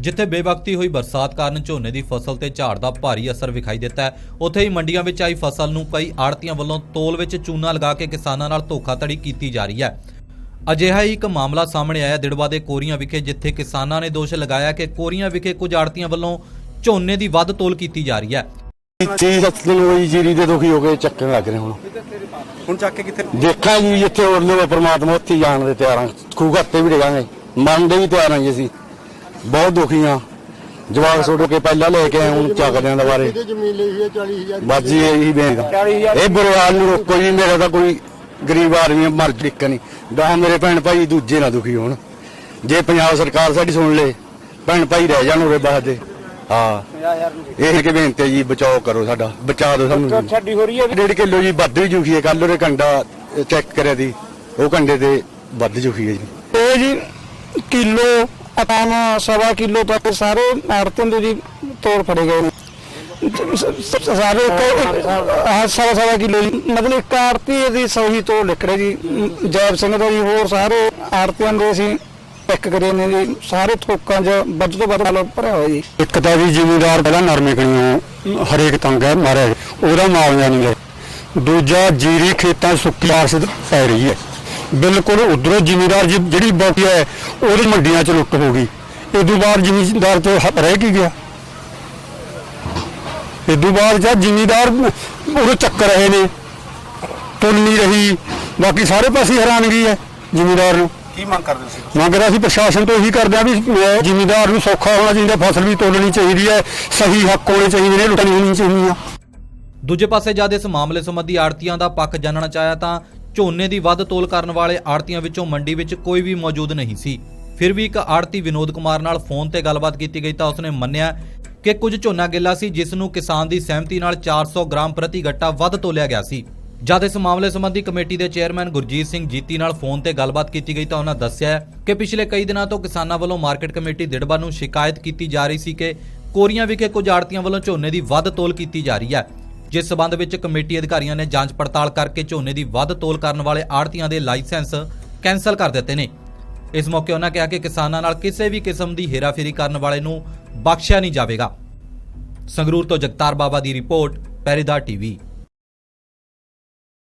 ਜਿੱਥੇ ਬੇਵਕਤੀ ਹੋਈ ਬਰਸਾਤ ਕਾਰਨ ਝੋਨੇ ਦੀ ਫਸਲ ਤੇ ਝਾੜ ਦਾ ਭਾਰੀ ਅਸਰ ਵਿਖਾਈ ਦਿੱਤਾ ਹੈ। ਉੱਥੇ ਹੀ ਮੰਡੀਆਂ ਵਿੱਚ ਆਈ ਫਸਲ ਨੂੰ ਕਈ ਆੜਤੀਆਂ ਵੱਲੋਂ ਤੋਲ ਵਿੱਚ ਚੂਨਾ ਲਗਾ ਕੇ ਕਿਸਾਨਾਂ ਨਾਲ ਧੋਖਾਧੜੀ ਕੀਤੀ ਜਾ ਰਹੀ ਹੈ। ਅਜਿਹਾ ਹੀ ਇੱਕ ਮਾਮਲਾ ਸਾਹਮਣੇ ਆਇਆ ਦਿੜਵਾ ਦੇ ਕੋਰੀਆਂ ਵਿਖੇ ਜਿੱਥੇ ਕਿਸਾਨਾਂ ਨੇ ਦੋਸ਼ ਲਗਾਇਆ ਕਿ ਕੋਰੀਆਂ ਵਿਖੇ ਕੁਝ ਆੜਤੀਆਂ ਵੱਲੋਂ ਝੋਨੇ ਦੀ ਵੱਧ ਤੋਲ ਕੀਤੀ ਜਾ ਰਹੀ ਹੈ। 30 ਦਿਨ ਹੋਈ ਜੀਰੀ ਦੇ ਦੁਖੀ ਹੋ ਕੇ ਚੱਕਣ ਲੱਗ ਰਹੇ ਹੁਣ। ਹੁਣ ਚੱਕ ਕੇ ਕਿੱਥੇ ਦੇਖਾਂ ਜੀ ਜਿੱਥੇ ਹੋਰ ਲੋ ਪਰਮਾਤਮਾ ਉੱਥੇ ਹੀ ਜਾਣ ਦੇ ਤਿਆਰ ਖੂਹ ਘੱਤੇ ਵੀ ਡੇਗਾਂਗੇ। ਮਰਨ ਦੇ ਵੀ ਤਿਆਰ ਜੀ ਅਸੀਂ। ਬਹੁਤ ਦੁਖੀ ਹਾਂ। ਜਵਾਬ ਛੋੜ ਕੇ ਪਹਿਲਾਂ ਲੈ ਕੇ ਆਏ ਹੁਣ ਚੱਕਦੇ ਆਂ ਦੁਬਾਰੇ ਜ਼ਮੀਨ ਲਈ ਹੋਈ ਹੈ 40000 ਬਾਜੀ ਇਹੀ ਬੁਰੇਵਾਲ ਨੂੰ ਰੋਕੋ ਜੀ ਮੇਰਾ ਤਾਂ ਕੋਈ ਗਰੀਬ ਆਦਮੀ ਹੈ, ਮਰ ਡਿੱਕ ਨਹੀਂ। ਗਾਹ ਮੇਰੇ ਭੈਣ ਭਾਈ ਦੂਜੇ ਨਾ ਦੁਖੀ ਹੋਣ। ਜੇ ਪੰਜਾਬ ਸਰਕਾਰ ਸਾਡੀ ਸੁਣ ਲੇ ਭੈਣ ਭਾਈ ਰਹਿ ਜਾਣ ਉਰੇ ਬਾਹਰ ਦੇ। ਹਾਂ। ਇਹ ਕਿ ਬੇਨਤੀ ਹੈ ਜੀ ਬਚਾਓ ਕਰੋ ਸਾਡਾ ਬਚਾ ਦਿਓ ਸਾਨੂੰ। ਛੱਡੀ ਹੋ ਰਹੀ ਹੈ ਡੇਢ ਕਿਲੋ ਜੀ ਵੱਧ ਵੀ ਜੁਖੀ ਹੈ ਕੱਲ ਉਹਨੇ ਕੰਡਾ ਚੈੱਕ ਕਰਿਆ ਦੀ ਉਹ ਕੰਡੇ ਤੇ ਵੱਧ ਜੁਖੀ ਹੈ ਜੀ। ਇਹ ਜੀ ਕਿਲੋ ਅਪਾਨ ਸਵਾ ਕਿਲੋ ਤੱਕ ਸਾਰੇ ਆੜਤਨ ਦੇ ਜੀ ਤੋੜ ਫੜੇ ਗਏ ਨੇ ਸਾਰੇ ਇੱਕ- ਸਵਾ ਸਵਾ ਕਿਲੋ ਜੀ ਮਤਲਬ ਇੱਕ ਆੜਤੀ ਦੀ ਸਹੀ ਤੋੜ ਨਿਕਲੇ ਜੀ ਜੈਬ ਸਿੰਘ ਦਾ ਜੀ ਹੋਰ ਸਾਰੇ ਆੜਤੀਆਂ ਦੇ ਅਸੀਂ ਪਿਕ ਕਰੇ ਨੇ ਜੀ ਸਾਰੇ ਥੋਕਾਂ 'ਚ ਵੱਧ ਤੋਂ ਵੱਧ ਮਾਲ ਭਰਿਆ ਹੋਇਆ ਜੀ ਇੱਕ ਤਾਂ ਵੀ ਜ਼ਿਮੀਦਾਰ ਪਹਿਲਾਂ ਨਰਮੇ ਕਣੀਆਂ ਹਰੇਕ ਤੰਗ ਹੈ ਮਾਰਿਆ ਗਿਆ। ਉਹਦਾ ਮਾਵਜਾ ਨਹੀਂ ਹੈ ਦੂਜਾ ਜੀਰੀ ਖੇਤਾਂ 'ਚ ਸੁੱਕੀ ਆਰਸ ਪੈ ਰਹੀ ਹੈ ਬਿਲਕੁਲ ਉਧਰੋਂ ਜ਼ਿਮੀਦਾਰ ਜਿਹੜੀ ਬਾਕੀ ਹੈ ਉਹਦੀ ਮੰਡੀਆਂ 'ਚ ਲੁੱਟ ਹੋ ਗਈ। ਇਦੋਂ ਬਾਅਦ ਜ਼ਿਮੀਦਾਰ ਤੇ ਰਹਿ ਕੀ ਗਿਆ? ਇਦੋਂ ਬਾਅਦ ਜਦ ਜ਼ਿਮੀਦਾਰ ਉਹ ਚੱਕ ਰਹੇ ਨੇ ਤੁਲ ਨਹੀਂ ਰਹੀ ਬਾਕੀ ਸਾਰੇ ਪਾਸੇ ਹੈਰਾਨਗੀ ਹੈ ਜ਼ਿਮੀਦਾਰ ਨੂੰ। ਕੀ ਮੰਗ ਕਰਦੇ ਸੀ ਮੰਗਦਾ ਅਸੀਂ ਪ੍ਰਸ਼ਾਸਨ ਤੋਂ ਇਹੀ ਕਰਦੇ ਆ ਵੀ ਜ਼ਿਮੀਂਦਾਰ ਨੂੰ ਸੌਖਾ ਹੋਣਾ ਚਾਹੀਦਾ ਫਸਲ ਵੀ ਤੋਲਣੀ ਚਾਹੀਦੀ ਹੈ ਸਹੀ ਹੱਕ ਹੋਣੇ ਚਾਹੀਦੇ ਨੇ ਲੁੱਟਣੀ ਨਹੀਂ ਚਾਹੀਦੀਆਂ ਦੂਜੇ ਪਾਸੇ ਜਦ ਇਸ ਮਾਮਲੇ ਸੰਬੰਧੀ ਆੜਤੀਆਂ ਦਾ ਪੱਖ ਜਾਣਨਾ ਚਾਹਿਆ ਤਾਂ ਝੋਨੇ ਦੀ ਵੱਧ ਤੋਲ ਕਰਨ ਵਾਲੇ ਆੜਤੀਆਂ ਵਿੱਚੋਂ ਮੰਡੀ ਵਿੱਚ ਕੋਈ ਵੀ ਮੌਜੂਦ ਨਹੀਂ ਸੀ। ਫਿਰ ਵੀ ਇੱਕ ਆੜਤੀ ਵਿਨੋਦ ਕੁਮਾਰ ਨਾਲ ਫੋਨ ਤੇ ਗੱਲਬਾਤ ਕੀਤੀ ਗਈ ਤਾਂ ਉਸਨੇ ਮੰਨਿਆ ਕਿ ਕੁਝ ਝੋਨਾ ਗਿੱਲਾ ਸੀ, ਜਿਸ ਨੂੰ ਕਿਸਾਨ ਦੀ ਸਹਿਮਤੀ ਨਾਲ 400 ਗ੍ਰਾਮ ਪ੍ਰਤੀ ਗੱਟਾ ਵੱਧ ਤੋਲਿਆ ਗਿਆ ਸੀ। ਜਦ ਇਸ ਮਾਮਲੇ ਸੰਬੰਧੀ ਕਮੇਟੀ ਦੇ ਚੇਅਰਮੈਨ ਗੁਰਜੀਤ ਸਿੰਘ ਜੀਤੀ ਨਾਲ ਫੋਨ ਤੇ ਗੱਲਬਾਤ ਕੀਤੀ ਗਈ ਤਾਂ ਉਹਨਾਂ ਦੱਸਿਆ ਕਿ ਪਿਛਲੇ ਕਈ ਦਿਨਾਂ ਤੋਂ ਕਿਸਾਨਾਂ ਵੱਲੋਂ ਮਾਰਕੀਟ ਕਮੇਟੀ ਦਿੜਬਾ ਨੂੰ ਸ਼ਿਕਾਇਤ ਕੀਤੀ ਜਾ ਰਹੀ ਸੀ ਕਿ ਕੋਰੀਆਂ ਵਿਖੇ ਕੁਝ ਆੜਤੀਆਂ ਵੱਲੋਂ ਝੋਨੇ ਦੀ ਵੱਧ ਤੋਲ ਕੀਤੀ ਜਾ ਰਹੀ ਹੈ। ਜਿਸ ਸਬੰਧ ਵਿੱਚ ਕਮੇਟੀ ਅਧਿਕਾਰੀਆਂ ਨੇ ਜਾਂਚ ਪੜਤਾਲ ਕਰਕੇ ਝੋਨੇ ਦੀ ਵੱਧ ਤੋਲ ਕਰਨ ਵਾਲੇ ਆੜਤੀਆਂ ਦੇ ਲਾਇਸੈਂਸ ਕੈਂਸਲ ਕਰ ਦਿੱਤੇ ਨੇ। ਇਸ ਮੌਕੇ ਉਹਨਾਂ ਕਿਹਾ ਕਿ ਕਿਸਾਨਾਂ ਨਾਲ ਕਿਸੇ ਵੀ ਕਿਸਮ ਦੀ ਹੇਰਾਫੇਰੀ ਕਰਨ ਵਾਲੇ ਨੂੰ ਬਖਸ਼ਿਆ ਨਹੀਂ ਜਾਵੇਗਾ। ਸੰਗਰੂਰ ਤੋਂ ਜਗਤਾਰ ਬਾਬਾ ਦੀ ਰਿਪੋਰਟ ਪੈਰੀਦਾਰ ਟੀਵੀ।